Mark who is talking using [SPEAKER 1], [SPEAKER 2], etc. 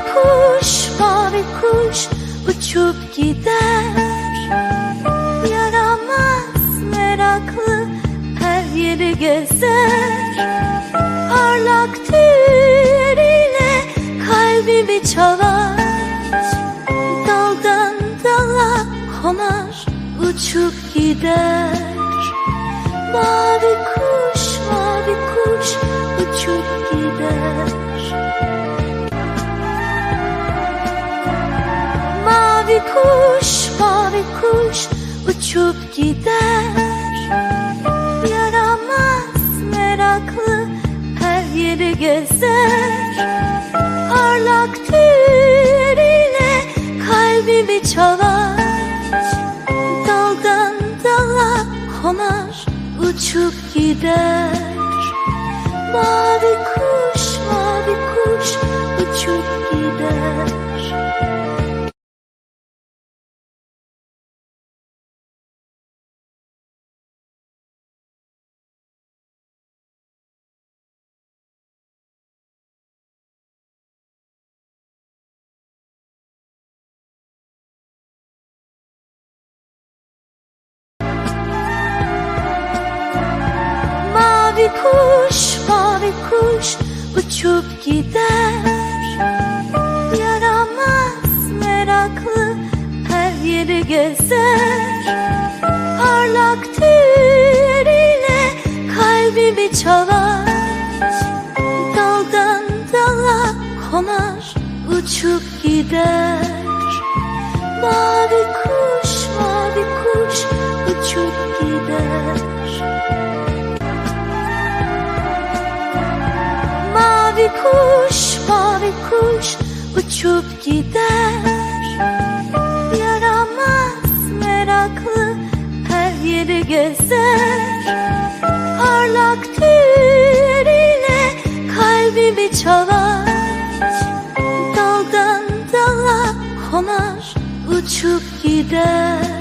[SPEAKER 1] Kuş, mavi kuş uçup gider. Yaramaz, meraklı her yeri gezer. Parlak tüyleriyle kalbimi çalar. Daldan dala konar, uçup gider. Mavi kuş, yeri gezer. Parlak tüyleriyle kalbimi çalar. Daldan dala konar, uçup gider. Mavi kuş, kuş, mavi kuş uçup gider. Yaramaz, meraklı her yeri gezer. Parlak tüyleriyle kalbimi çalar. Daldan dala konar, uçup gider kuş, mavi kuş uçup gider. Yaramaz, meraklı her yeri gezer. Parlak tüyleriyle kalbimi çalar. Daldan dala konar, uçup gider